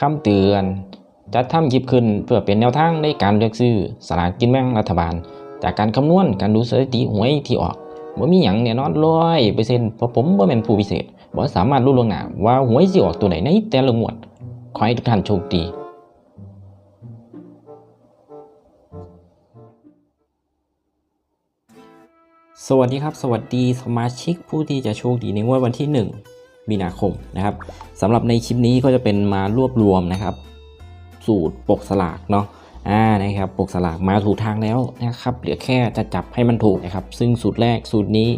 คำเตือน จัดทำคลิปขึ้นเพื่อเป็นแนวทางในการเลือกซื้อสลากกินแบ่งรัฐบาล จากการคำนวณการดูสถิติหวยที่ออกบ่มีหยังแน่นอนร้อยเปอร์เซ็นต์เพราะผมบ่แม่นผู้พิเศษบ่สามารถรู้ล่วงหน้าว่าหวยสิออกตัวไหนในแต่ละงวด ขอให้ทุกท่านโชคดีสวัสดีครับ สวัสดีสมาชิกผู้ที่จะโชคดีในงวดวันที่ 1 มีนาคมนะครับสำหรับในคลิปนี้ก็จะเป็นมารวบรวมนะครับ สูตรปกสลากเนาะอ่านะครับปกสลากมาถูกทางแล้วนะครับเหลือแค่จะจับให้มันถูกนะครับ ซึ่งสูตรแรกสูตรนี้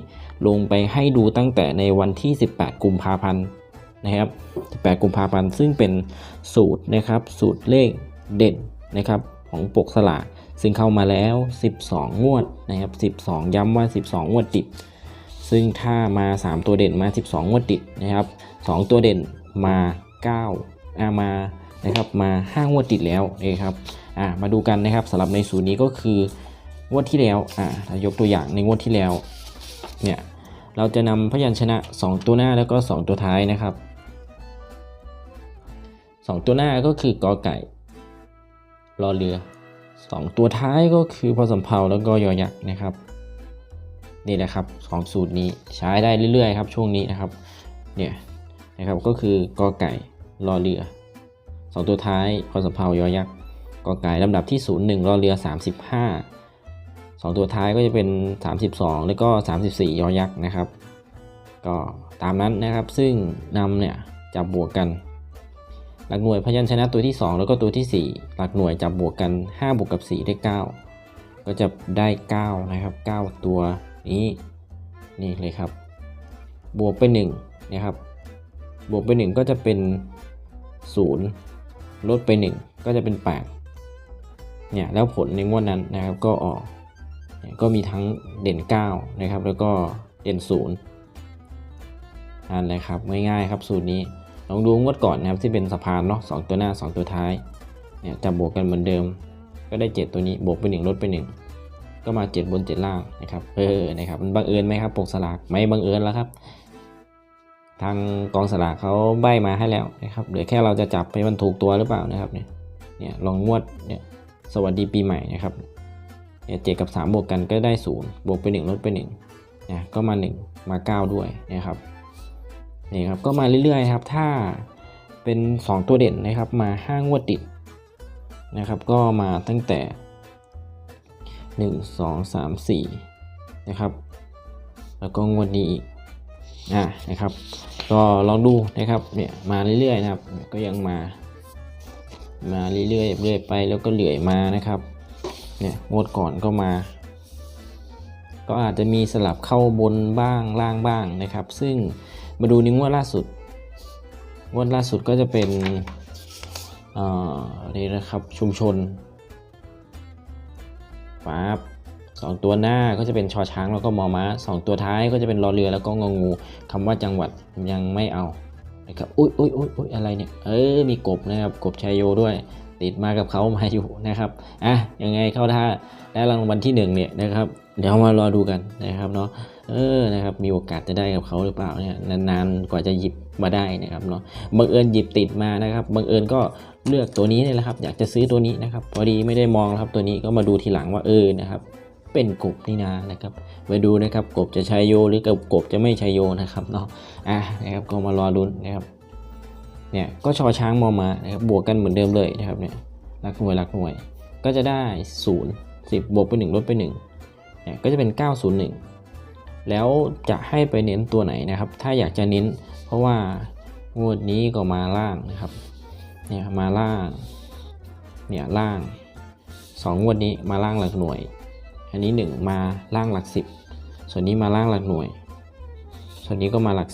ลงไปให้ดูตั้งแต่ในวันที่ 18 กุมภาพันธ์นะครับ 18 กุมภาพันธ์ซึ่งเป็นสูตรนะครับสูตรเลขเด่นนะครับของปกสลากซึ่งเข้ามาแล้ว 12 งวดนะครับ 12 ย้ำว่า 12 งวดติด ซึ่งถ้ามา 3 ตัวเด่นมา 12งวดติดนะครับ 2 ตัวเด่นมา9อ่ามานะครับมา5งวดติดแล้วนะครับอ่ามาดูกันนะครับสำหรับในสูตรนี้ก็คืองวดที่แล้วอ่าถ้ายกตัวอย่างในงวดที่แล้วเนี่ยเราจะนำพยัญชนะ 2 ตัวหน้าแล้วก็ 2 ตัวท้ายนะครับ 2 ตัวหน้าก็คือกอไก่รอเรือ 2 ตัวท้ายก็คือพอสำเพาแล้วก็ยอยักษ์นะครับ นี่แหละครับของสูตรนี้ใช้ได้เรื่อยๆครับช่วงนี้นะครับเนี่ยนะครับก็คือกอไก่รอเรือสองตัวท้ายพอสำเพายอยักษ์กอไก่ลำดับที่ 0 1รอเรือ 35สองตัวท้ายก็จะเป็น 32 แล้วก็ 34 ยอยักษ์นะครับ ก็ตามนั้นนะครับซึ่งนำเนี่ยจับบวกกัน หลักหน่วยพยัญชนะตัวที่ 2 แล้วก็ตัวที่ 4 หลักหน่วยจับบวกกัน5บวกกับ 4 ได้ 9 ก็จะได้ 9 นะครับ 9 ตัว นี้นี่เลยครับ บวกไป1นะครับ บวกไป 1 ก็จะเป็น 0 ลดไป 1 ก็จะเป็น8เนี่ยแล้วผลในงวดนั้นนะครับก็ออกก็มีทั้งเด่น 9 นะครับ แล้วก็เด่น0นั่นเลยครับง่ายๆครับสูตรนี้ลองดูงวดก่อนนะครับที่เป็นสะพานเนาะสองตัวหน้า 2 ตัวท้ายเนี่ยจะบวกกันเหมือนเดิม ก็ได้ 7 ตัวนี้บวกไป 1 ลดไป 1 ก็มา 7 บน 7 ล่างนะครับเออนะครับมันบังเอิญไหมครับปกสลากไม่บังเอิญแล้วครับ ทางกองสลากเขาใบมาให้แล้วนะครับเหลือแค่เราจะจับให้มันถูกตัวหรือเปล่านะครับเนี่ยเนี่ยลองงวดเนี่ยสวัสดีปีใหม่นะครับเนี่ยเจกับ 3 บวกกันก็ได้ 0 บวกไป 1 ลดไป1เนี่ยก็มา 1 มา 9 ด้วยนะครับนี่ครับก็มาเรื่อยๆครับถ้าเป็น 2 ตัวเด่นนะครับมา 5 งวดติดนะครับก็มาตั้งแต่ 1 2 3 4 นะครับ แล้วก็งวดนี้อีกอ่านะครับ ก็ลองดูนะครับเนี่ยมาเรื่อยๆนะครับ ก็ยังมา มาเรื่อยๆเรื่อยไปแล้วก็เหลื่อยมานะครับเนี่ยงวดก่อนก็มา ก็อาจจะมีสลับเข้าบนบ้างล่างบ้างนะครับ ซึ่งมาดูในงวดล่าสุดงวดล่าสุดก็จะเป็นอ่อนี่นะครับชุมชน ปั๊บสองตัวหน้าก็จะเป็นชอช้างแล้วก็มอม้าสองตัวท้ายก็จะเป็นรอเรือแล้วก็งองูคำว่าจังหวัดยังไม่เอานะครับอุ้ยอุ้ยอุ้ยอุ้ยอะไรเนี่ยเออมีกบนะครับกบชายโยด้วย ติดมากับเขามาอยู่นะครับอะยังไงเข้าท่าและรางวัลที่หนึ่งเนี่ยนะครับเดี๋ยวมารอดูกันนะครับเนาะ เออนะครับมีโอกาสจะได้กับเขาหรือเปล่าเนี่ยนานๆกว่าจะหยิบมาได้นะครับเนาะบังเอิญหยิบติดมานะครับบังเอิญก็เลือกตัวนี้นี่แหละครับ อยากจะซื้อตัวนี้นะครับพอดีไม่ได้มองครับตัวนี้ก็มาดูทีหลังว่าเออนะครับเป็นกบนี่นานะครับไปดูนะครับกบจะใช้โยหรือกับกบจะไม่ใช้โยนะครับเนาะอะนะครับก็มารอลุ้นนะครับเนี่ยก็ชอช้างมอมานะครับบวกกันเหมือนเดิมเลยนะครับเนี่ยรักหน่วยรักหน่วยก็จะได้ศูนย์สิบบวกไปหนึ่งลดไปหนึ่งเนี่ยก็จะเป็น 901 แล้วจะให้ไปเน้นตัวไหนนะครับ ถ้าอยากจะเน้น เพราะว่างวดนี้ก็มาล่างนะครับเนี่ยมาล่างเนี่ยล่างสองงวดนี้มาล่างหลักหน่วย อันนี้ 1 มาล่างหลัก 10 ส่วนนี้มาล่างหลักหน่วย ส่วนนี้ก็มาหลัก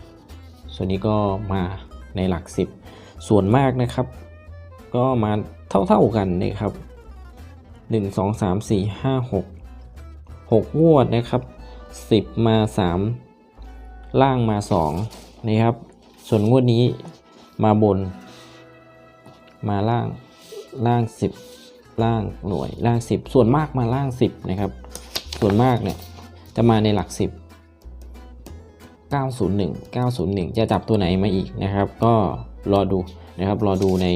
10 ส่วนนี้ก็มาในหลัก 10 ส่วนมากนะครับ ก็มาเท่าๆกันนะครับ 1 2 3 4 5 6 6งวดนะครับ 10 มา 3 ล่างมา 2 นะครับ ส่วนงวดนี้มาบน มาล่างล่าง 10 ล่างหน่วยล่าง 10 ส่วนมากมาล่าง 10 นะครับ ส่วนมากเนี่ยจะมาในหลัก 10 901 901 จะจับตัวไหนมาอีกนะครับ ก็รอดูนะครับรอดูใน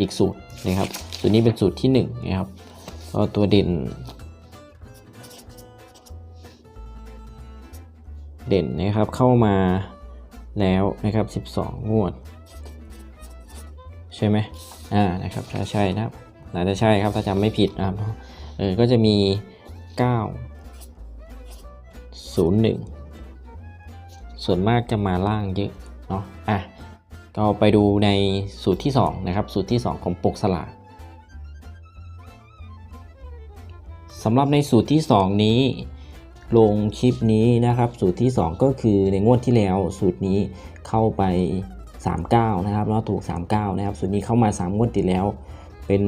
อีกสูตรนะครับตัวนี้เป็นสูตรที่1นะครับก็ตัวเด่น เด่นนะครับเข้ามาแล้วนะครับ 12 งวด ใช่ไหมอ่านะครับถ้าใช่นะครับน่าจะใช่ครับถ้าจำไม่ผิดนะครับเออก็จะมี 9 0 1 ส่วนมากจะมาล่างเยอะเนาะอะก็ไปดูในสูตรที่ 2 นะครับ สูตรที่ 2 ของปกสลากสำหรับในสูตรที่ 2 นี้ ลงคลิปนี้นะครับ สูตรที่ 2 ก็คือในงวดที่แล้ว สูตรนี้เข้าไป 39 นะครับแล้วถูก 39 นะครับ สูตรนี้เข้ามา 3 งวดติดแล้ว เป็น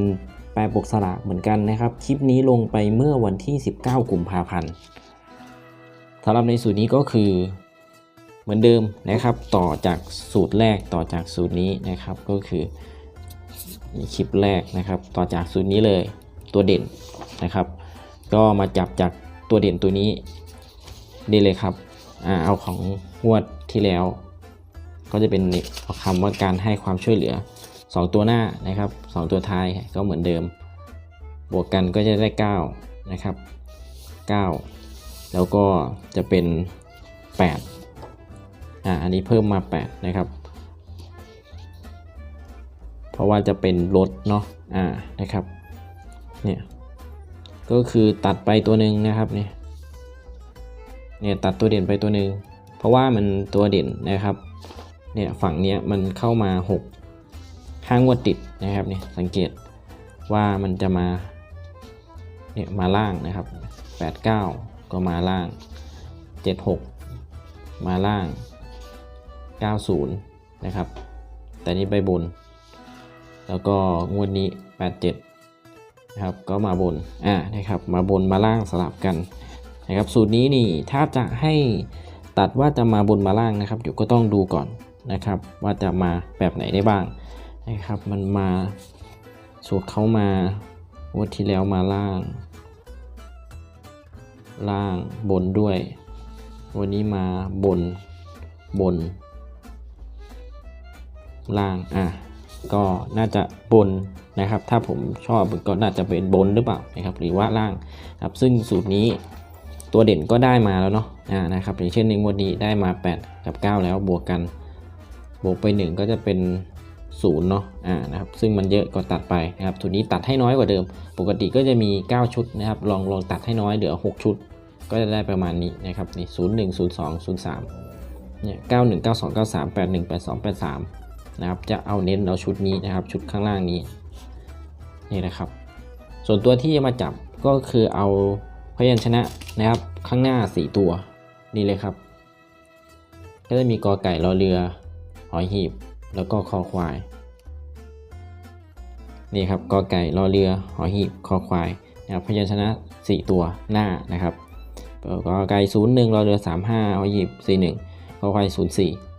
แปลปกสลากเหมือนกันนะครับ คลิปนี้ลงไปเมื่อวันที่ 19 กุมภาพันธ์สำหรับในสูตรนี้ก็คือเหมือนเดิมนะครับ ต่อจากสูตรแรกต่อจากสูตรนี้นะครับก็คือคลิปแรกนะครับ ต่อจากสูตรนี้เลยตัวเด่นนะครับ ก็มาจับจาก ตัวเด่นตัวนี้ได้เลยครับอ่าเอาของงวดที่แล้ว ก็จะเป็นเอาคำว่าการให้ความช่วยเหลือ 2 ตัวหน้านะครับ 2 ตัวท้ายก็เหมือนเดิม บวกกันก็จะได้ 9 นะครับ 9 แล้วก็จะเป็น 8อ่าอันนี้เพิ่มมา 8 นะครับ เพราะว่าจะเป็นลดเนาะอ่านะครับเนี่ย ก็คือตัดไปตัวหนึ่งนะครับเนี่ยเนี่ยตัดตัวเด่นไปตัวหนึ่งเพราะว่ามันตัวเด่นนะครับเนี่ยฝั่งเนี้ยมันเข้ามา6ห้างวดติดนะครับเนี่ยสังเกตว่ามันจะมาเนี่ยมาล่างนะครับ 89 ก็มาล่าง 76 มาล่าง 90 นะครับ แต่นี้ไปบน แล้วก็งวดนี้ 87 นะครับก็มาบนอ่านะครับมาบนมาล่างสลับกันนะครับสูตรนี้นี่ถ้าจะให้ตัดว่าจะมาบนมาล่างนะครับเดี๋ยวก็ต้องดูก่อนนะครับ ว่าจะมาแบบไหนได้บ้างนะครับ มันมาสูตรเขามางวดที่แล้วมาล่าง ล่างบนด้วย วันนี้มาบนบน ล่างอะ ก็น่าจะบนนะครับ ถ้าผมชอบก็น่าจะเป็นบนหรือเปล่านะครับ หรือว่าล่างครับ ซึ่งสูตรนี้ตัวเด่นก็ได้มาแล้วเนาะอ่านะครับ อย่างเช่นในงวดนี้ได้มา 8 กับ 9 แล้วบวกกัน บวกไป 1 ก็จะเป็น0เนาะอ่านะครับ ซึ่งมันเยอะก็ตัดไปนะครับสูตรนี้ตัดให้น้อยกว่าเดิม ปกติก็จะมี 9 ชุดนะครับ ลองลองตัดให้น้อยเหลือ 6 ชุด ก็จะได้ประมาณนี้นะครับนี่0 1 0 2 0 3เนี่ย9 1 9 2 9 3 8 1 8 2 8 3น นะครับ จะเอาเน้นเอาชุดนี้นะครับ ชุดข้างล่างนี้นี่นะครับ ส่วนตัวที่จะมาจับก็คือเอาพยัญชนะนะครับ ข้างหน้า 4 ตัวนี่เลยครับ ก็จะมีกอไก่รอเรือหอยหีบ แล้วก็คอควายนี่ครับกอไก่รอเรือหอยหีบคอควายนะครับพยัญชนะ 4 ตัวหน้านะครับกอไก่0 1รอเรือ 35หอยหีบ41คอควาย04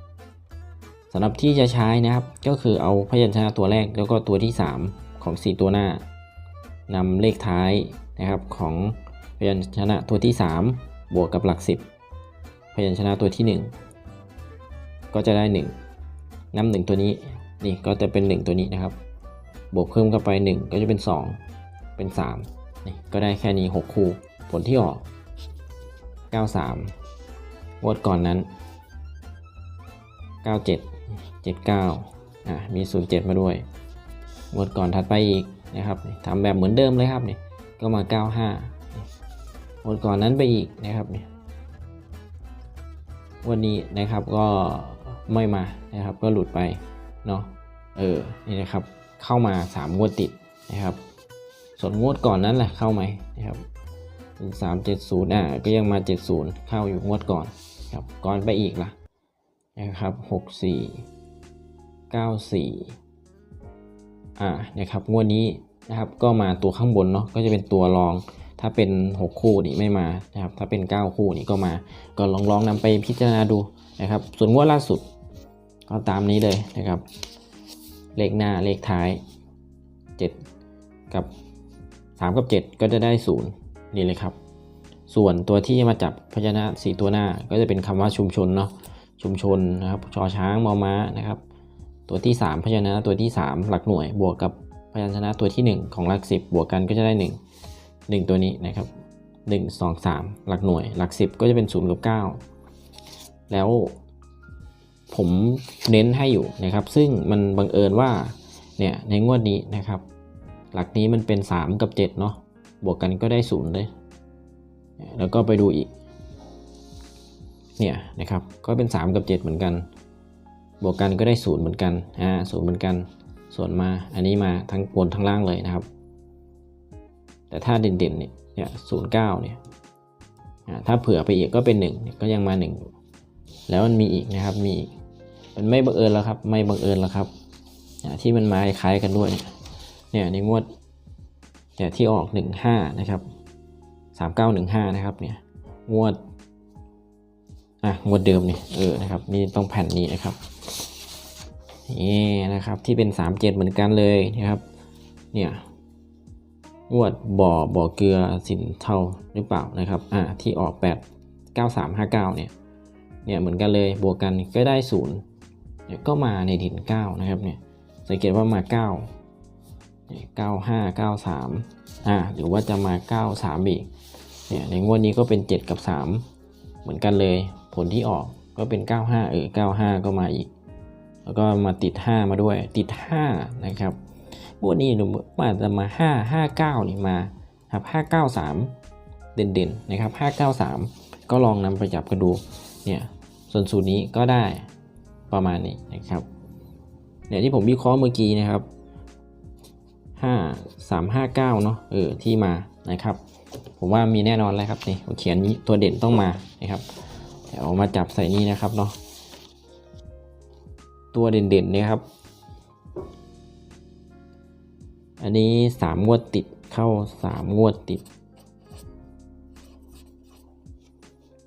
สำหรับที่จะใช้นะครับ ก็คือเอาพยัญชนะตัวแรกแล้วก็ตัวที่ 3 ของ 4 ตัวหน้านำเลขท้ายนะครับของพยัญชนะตัวที่ 3 บวกกับหลัก 10 พยัญชนะตัวที่ 1 ก็จะได้ 1นำ1ตัวนี้นี่ก็จะเป็น 1 ตัวนี้นะครับ บวกเพิ่มเข้าไป 1 ก็จะเป็น 2 เป็น3นี่ก็ได้แค่นี้ 6 คู่ผลที่ออก 93งวดก่อนนั้น 97 79อะมี 07 มาด้วยงวดก่อนถัดไปอีกนะครับทำแบบเหมือนเดิมเลยครับนี่ก็มา 95งวดก่อนนั้นไปอีกนะครับนี่วันนี้นะครับก็ไม่มานะครับก็หลุดไปเนาะเออนี่นะครับเข้ามา 3 งวดติดนะครับ ส่วนงวดก่อนนั้นแหละเข้าไหมนะครับสามเจ็ดศูนย์อะก็ยังมา 70 เข้าอยู่งวดก่อนครับก่อนไปอีกล่ะ นะครับหกสี่เก้าสี่อ่านะครับงวดนี้นะครับก็มาตัวข้างบนเนาะก็จะเป็นตัวรอง ถ้าเป็น 6 คู่นี่ไม่มานะครับถ้าเป็น 9 คู่นี่ก็มาก็ลองลองนำไปพิจารณาดูนะครับ ส่วนงวดล่าสุดก็ตามนี้เลยนะครับ เลขหน้าเลขท้าย 7 กับ 3 กับ 7 ก็จะได้0นี่เลยครับ ส่วนตัวที่จะมาจับพยัญชนะ4ตัวหน้าก็จะเป็นคำว่าชุมชนเนาะ ชุมชนนะครับชอช้างมอม้านะครับ ตัวที่ 3 พยัญชนะตัวที่ 3 หลักหน่วย บวกกับพยัญชนะตัวที่ 1 ของหลัก 10 บวกกันก็จะได้ 1 1 ตัวนี้นะครับ 1 2 3 หลักหน่วย หลัก 10 ก็จะเป็น 0 กับ 9 แล้วผมเน้นให้อยู่นะครับ ซึ่งมันบังเอิญว่าเนี่ยในงวดนี้นะครับ หลักนี้มันเป็น 3 กับ 7 เนาะบวกกันก็ได้ 0 เลย แล้วก็ไปดูอีก เนี่ยนะครับก็เป็น 3 กับ 7 เหมือนกัน บวกกันก็ได้0เหมือนกันอ่าศูนย์เหมือนกัน ส่วนมาอันนี้มาทั้งบนทั้งล่างเลยนะครับ แต่ถ้าเด่นๆเนี่ยเนี่ยศูนย์เก้าเนี่ยถ้าเผื่อไปอีกก็เป็น1เนี่ยก็ยังมา1อยู่แล้วมันมีอีกนะครับมีอีกมันไม่บังเอิญแล้วครับไม่บังเอิญแล้วครับที่มันมาคล้ายกันด้วยเนี่ยเนี่ยในงวดเนี่ยที่ออก 15 นะครับ 3915 นะครับเนี่ยงวด อะงวดเดิมนี่เออนะครับนี่ต้องแผ่นนี้นะครับนี่นะครับที่เป็น 37 เหมือนกันเลยนะครับ เนี่ยงวดบ่อบ่อเกลือสินเทาหรือเปล่านะครับอ่าที่ออก 8 9359 เนี่ยเนี่ยเหมือนกันเลยบวกกันก็ได้0เนี่ยก็มาในดิน9 นะครับเนี่ยสังเกตว่ามา9เนี่ย95 93อ่าหรือว่าจะมา 93 อีกเนี่ยในงวดนี้ก็เป็น 7 กับ 3 เหมือนกันเลย ผลที่ออกก็เป็น 95 เออ 95 ก็มาอีก แล้วก็มาติด 5 มาด้วย ติด 5 นะครับงวดนี้หนูว่าจะมา 5 59 นี่มาครับ593 เด่นๆ นะครับ 593 ก็ลองนำไปจับกันดู เนี่ย ส่วนสูตรนี้ก็ได้ประมาณนี้นะครับเนี่ยที่ผมวิเคราะห์เมื่อกี้นะครับ 5 3 5 9 เนาะเออ ที่มานะครับ ผมว่ามีแน่นอนแล้วครับ นี่ผมเขียนนี้ตัวเด่นต้องมานะครับ เดี๋ยวเอามาจับใส่นี่นะครับเนาะตัวเด่นๆเนี่ยครับ อันนี้สามงวดติดเข้าสามงวดติด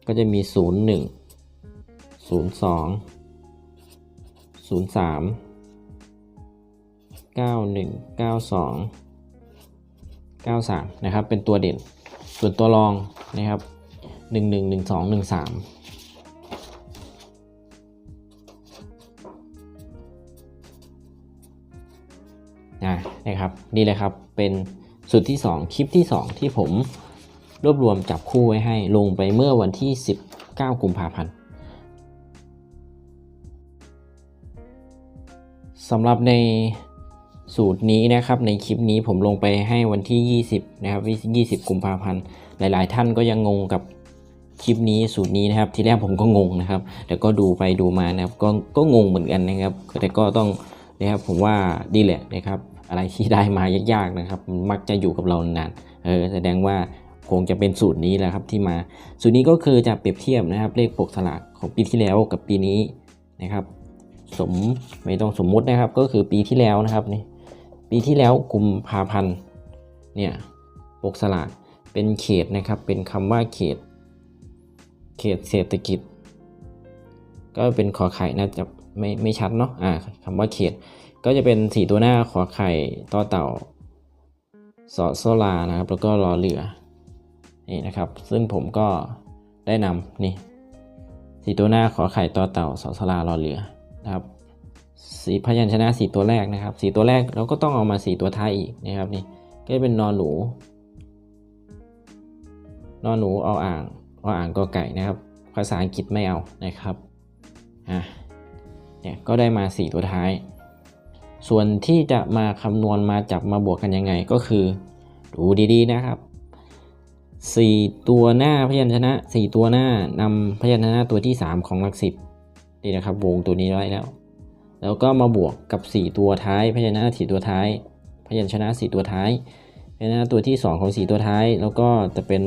ก็จะมีศูนย์หนึ่งศูนย์สองศูนย์สามเก้าหนึ่งเก้าสองเก้าสามนะครับ เป็นตัวเด่น ส่วนตัวรองนะครับหนึ่งหนึ่งหนึ่งสองหนึ่งสาม นะครับนี่เลยครับเป็นสุดที่ 2 คลิปที่ 2 ที่ผมรวบรวมจับคู่ไว้ให้ลงไปเมื่อวันที่ 19 กุมภาพันธ์สำหรับในสูตรนี้นะครับในคลิปนี้ผมลงไปให้วันที่ 20 นะครับ 20 กุมภาพันธ์หลาย ๆ ท่านก็ยังงงกับคลิปนี้สูตรนี้นะครับ ที่แรกผมก็งงนะครับ แต่ก็ดูไปดูมานะครับ ก็ก็งงเหมือนกันนะครับ แต่ก็ต้องนะครับผมว่าดีแหละนะครับ อะไรที่ได้มายากๆนะครับ มักจะอยู่กับเรานานเออแสดงว่าคงจะเป็นสูตรนี้แหละครับที่มา สูตรนี้ก็คือจะเปรียบเทียบนะครับ เลขปกสลากของปีที่แล้วกับปีนี้นะครับ สมไม่ต้องสมมุตินะครับ ก็คือปีที่แล้วนะครับนี่ปีที่แล้วกุมภาพันธ์เนี่ยปกสลากเป็นเขตนะครับ เป็นคำว่าเขต เขตเศรษฐกิจ ก็เป็นขอไข่น่าจะไม่ไม่ชัดเนาะอ่าคำว่าเขต ก็จะเป็นสีตัวหน้าขอไข่ต่อเต่าสอโซลานะครับ แล้วก็รอเรือนี่นะครับ ซึ่งผมก็ได้นำนี่สีตัวหน้าขอไข่ต่อเต่าสอโซลารอเรือนะครับสีพยัญชนะสีตัวแรกนะครับสีตัวแรกเราก็ต้องเอามาสีตัวท้ายอีกนะครับนี่ก็จะเป็นนอนหนู นอนหนูเอาอ่างเอาอ่างก็ไก่นะครับ ภาษาอังกฤษไม่เอานะครับอะเนี่ยก็ได้มาสีตัวท้าย ส่วนที่จะมาคำนวณมาจับมาบวกกันยังไงก็คือดูดีๆนะครับ 4 ตัวหน้าพยัญชนะ 4 ตัวหน้านำพยัญชนะตัวที่ 3 ของหลักสิบนี่นะครับ วงตัวนี้ไว้แล้ว แล้วก็มาบวกกับ 4 ตัวท้าย พยัญชนะ4ตัวท้าย พยัญชนะ 4 ตัวท้าย พยัญชนะตัวที่ 2 ของ 4 ตัวท้าย แล้วก็จะเป็น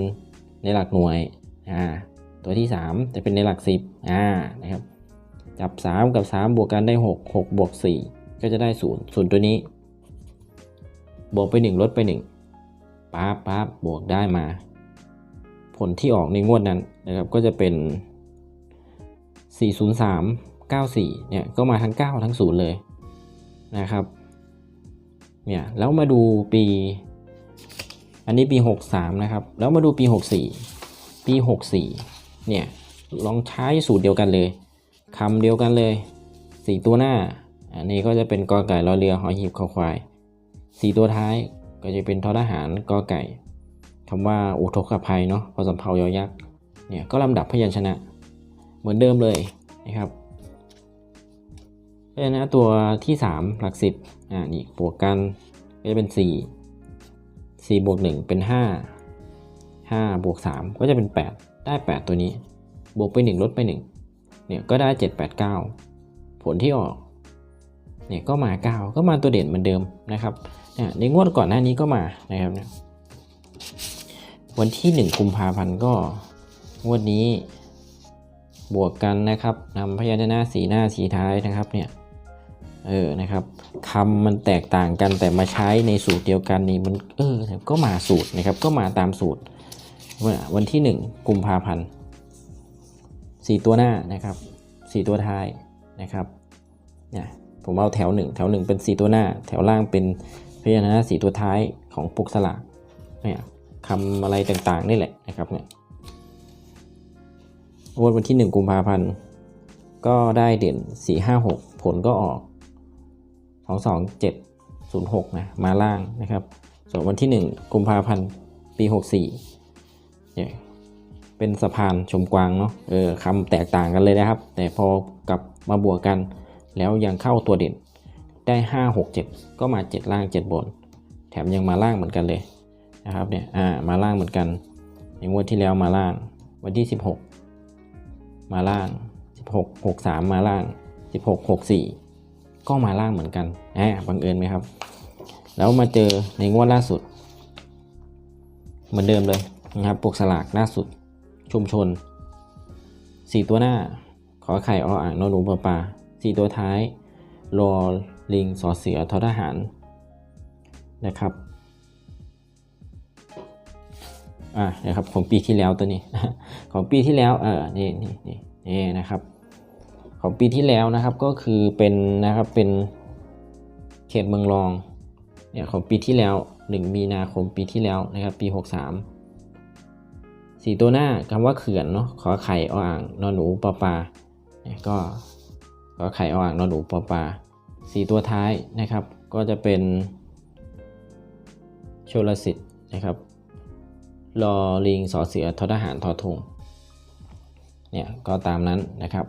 ในหลักหน่วยอ่าตัวที่ 3 จะเป็นในหลัก 10อ่านะครับจับ 3 กับ 3 บวกกันได้ 6 6 บวก 4 ก็จะได้ศูนย์ส่วนตัวนี้ บวกไป 1 ลดไป1ป๊าบป๊าบบวกได้มา ผลที่ออกในงวดนั้นนะครับก็จะเป็น 403 94เนี่ยก็มาทั้ง 9 ทั้ง 0 เลยนะครับเนี่ยแล้วมาดูปี อันนี้ปี 63 นะครับ แล้วมาดูปี 64 ปี 64เนี่ยลองใช้สูตรเดียวกันเลยคำเดียวกันเลยสี่ตัวหน้า อันนี้ก็จะเป็นกอไก่รอเรือหอหีบคอควายสี่ตัวท้ายก็จะเป็นทอทหารกอไก่คำว่าอุทกภัยเนาะพอสำเพายอยักษ์เนี่ยก็ลำดับพยัญชนะ เหมือนเดิมเลยนะครับพยัญชนะตัวที่ 3 หลักสิบอ่านี่บวกกันก็จะเป็น 4 4บวก1เป็น 5 5บวก3ก็จะเป็น 8 ได้ 8 ตัวนี้ บวกไป 1 ลดไป 1 เนี่ยก็ได้ 7 8 9 ผลที่ออก เนี่ยก็มา9ก็มาตัวเด่นเหมือนเดิมนะครับเนี่ยในงวดก่อนหน้านี้ก็มานะครับเนี่ยวันที่ 1 กุมภาพันธ์ก็งวดนี้บวกกันนะครับนำพยัญชนะสีหน้าสีท้ายนะครับเนี่ยเออนะครับคำมันแตกต่างกันแต่มาใช้ในสูตรเดียวกันนี่มันเออก็มาสูตรนะครับก็มาตามสูตรวันวันที่ 1 กุมภาพันธ์สี่ตัวหน้านะครับสี่ตัวท้ายนะครับเนี่ย ผมเอาแถวหนึ่งแถวหนึ่งเป็นสีตัวหน้า แถวล่างเป็นพยัญชนะสีตัวท้ายของปกสลากเนี่ยคำอะไรต่างๆนี่แหละนะครับเนี่ยงวดวันที่ 1 กุมภาพันธ์ก็ได้เด่น 456 ผลก็ออก 22706 นะ มาล่างนะครับ ส่วนวันที่ 1 กุมภาพันธ์ปี 64เนี่ยเป็นสะพานชมกวางเนาะเออคำแตกต่างกันเลยนะครับ แต่พอกลับมาบวกกัน แล้วยังเข้าตัวเด่นได้ 5 6 7 ก็มา 7 ล่าง 7 บน แถมยังมาล่างเหมือนกันเลยนะครับเนี่ยอ่ามาล่างเหมือนกันในงวดที่แล้วมาล่าง วันที่ 16 มาล่าง 16 63 มาล่าง 16 64 ก็มาล่างเหมือนกันแหมบังเอิญไหมครับ แล้วมาเจอในงวดล่าสุด เหมือนเดิมเลยนะครับปกสลากล่าสุดชุมชน 4 ตัวหน้า ขอไข่ออ่างนอหนูปลาปลา 4 ตัวท้ายรอลิงสอเสือทอทหารนะครับอ่านะครับของปีที่แล้วตัวนี้ของปีที่แล้วเออนี่นี่นี่นี่นะครับ ของปีที่แล้วนะครับก็คือเป็นนะครับเป็นเขตเมืองรองเนี่ยของปีที่แล้ว 1 มีนาคมปีที่แล้วนะครับปี 63สี่ตัวหน้าคำว่าเขื่อนเนาะขอไข่ออ่างนอนหนูปอปลาเนี่ย ก็ไข่อ่างนอนหนูปอปลาสี่ตัวท้ายนะครับ ก็จะเป็นโชลสิทธิ์นะครับรอลิงสอเสือทอทหารทอทงเนี่ยก็ตามนั้นนะครับ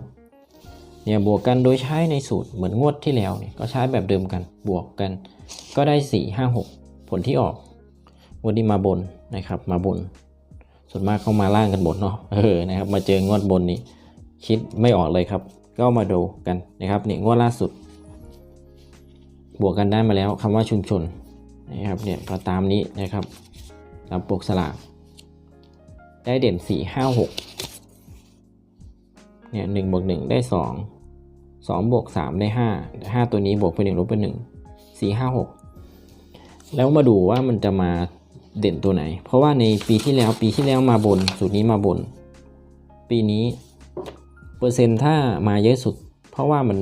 เนี่ยบวกกันโดยใช้ในสูตรเหมือนงวดที่แล้วเนี่ยก็ใช้แบบเดิมกันบวกกัน ก็ได้ 4 5 6 ผลที่ออกวันนี้มาบนนะครับมาบน ส่วนมากเข้ามาล่างกันบนเนาะเออนะครับมาเจองวดบนนี้ คิดไม่ออกเลยครับ ก็มาดูกันนะครับเนี่ยงวดล่าสุด บวกกันได้มาแล้วคำว่าชุมชนนะครับเนี่ยก็ตามนี้นะครับตามปกสลากได้เด่น 4 5 6เนี่ยหนึ่งบวกหนึ่งได้สองสองบวกสามได้ห้าห้าตัวนี้บวกไปหนึ่งลบไปหนึ่งสี่ห้าหกแล้วมาดูว่ามันจะมาเด่นตัวไหน เพราะว่าในปีที่แล้วปีที่แล้วมาบน สูตรนี้มาบน ปีนี้ เปอร์เซ็นต์ถ้ามาเยอะสุด เพราะว่ามัน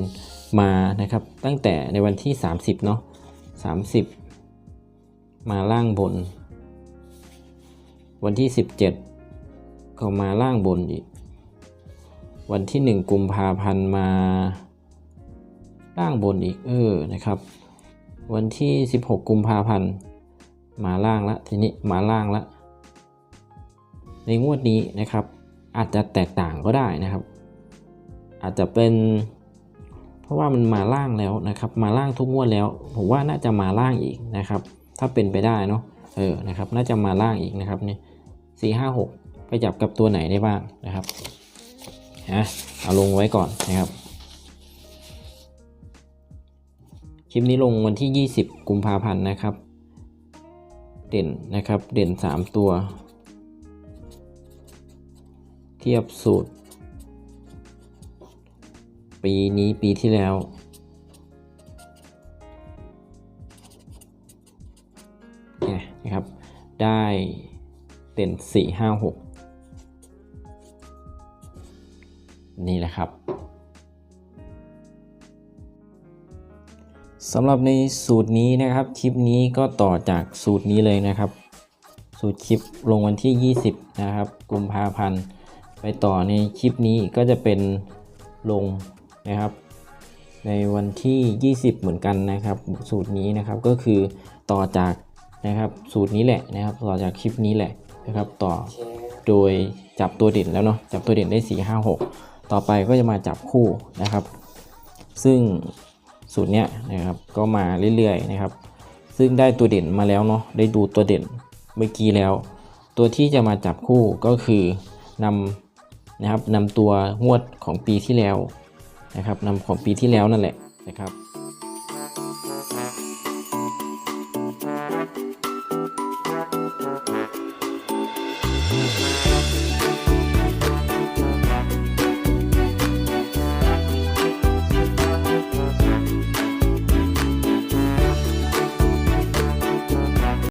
มานะครับตั้งแต่ในวันที่ 30เนาะ30 มาล่างบน วันที่ 17 ก็มาล่างบนอีก วันที่ 1 กุมภาพันธ์มาล่างบนอีกเออนะครับ วันที่ 16 กุมภาพันธ์มาล่างละทีนี้มาล่างละในงวดนี้นะครับอาจจะแตกต่างก็ได้นะครับ อาจจะเป็น เพราะว่ามันมาล่างแล้วนะครับ มาล่างทุกงวดแล้ว ผมว่าน่าจะมาล่างอีกนะครับ ถ้าเป็นไปได้เนาะเออนะครับ น่าจะมาล่างอีกนะครับเนี่ยสี่ห้าหกไปจับกับตัวไหนได้บ้างนะครับนะเอาลงไว้ก่อนนะครับ คลิปนี้ลงวันที่ 20 กุมภาพันธ์นะครับ เด่นนะครับ เด่น 3 ตัว เทียบสูตร ปีนี้ปีที่แล้ว เนี่ยนะครับ ได้เด่น4 5 6 นี่แหละครับสำหรับในสูตรนี้นะครับ คลิปนี้ก็ต่อจากสูตรนี้เลยนะครับ สูตรคลิปลงวันที่ 20 นะครับกุมภาพันธ์ ไปต่อในคลิปนี้ก็จะเป็นลง นะครับ ในวันที่ 20 เหมือนกันนะครับ สูตรนี้นะครับก็คือต่อจากนะครับสูตรนี้แหละนะครับ ต่อจากคลิปนี้แหละนะครับต่อโดยจับตัวเด่นแล้วเนาะจับตัวเด่นได้ 4 5 6 ต่อไปก็จะมาจับคู่นะครับ ซึ่งสูตรเนี้ยนะครับก็มาเรื่อยๆนะครับ ซึ่งได้ตัวเด่นมาแล้วเนาะได้ดูตัวเด่นเมื่อกี้แล้ว ตัวที่จะมาจับคู่ก็คือนำนะครับนำตัวงวดของปีที่แล้ว นะครับนำของปีที่แล้วนั่นแหละนะครับ